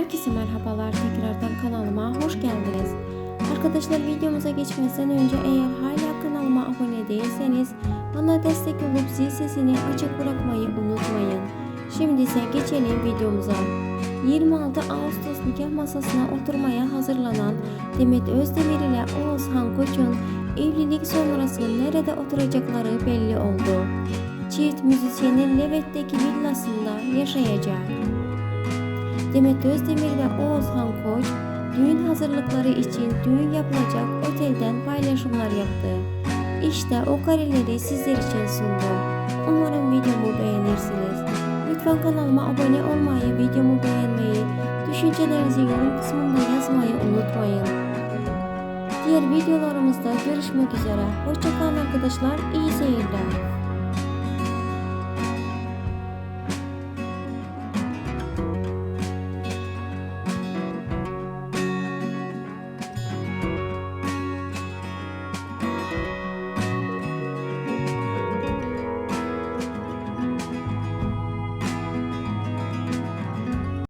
Herkese merhabalar tekrardan kanalıma hoş geldiniz. Arkadaşlar videomuza geçmeden önce eğer hala kanalıma abone değilseniz bana destek olup zil sesini açık bırakmayı unutmayın. Şimdi ise geçelim videomuza. 26 Ağustos nikah masasına oturmaya hazırlanan Demet Özdemir ile Oğuzhan Koç'un evlilik sonrası nerede oturacakları belli oldu. Çift müzisyenin Levent'teki villasında yaşayacak. Demet Özdemir ve Oğuzhan Koç düğün hazırlıkları için düğün yapılacak otelden paylaşımlar yaptı. İşte o kareleri sizler için sundum. Umarım videomu beğenirsiniz. Lütfen kanalıma abone olmayı, videomu beğenmeyi, düşüncelerinizi yorum kısmında yazmayı unutmayın. Diğer videolarımızda görüşmek üzere. Hoşçakalın arkadaşlar. İyi seyirler.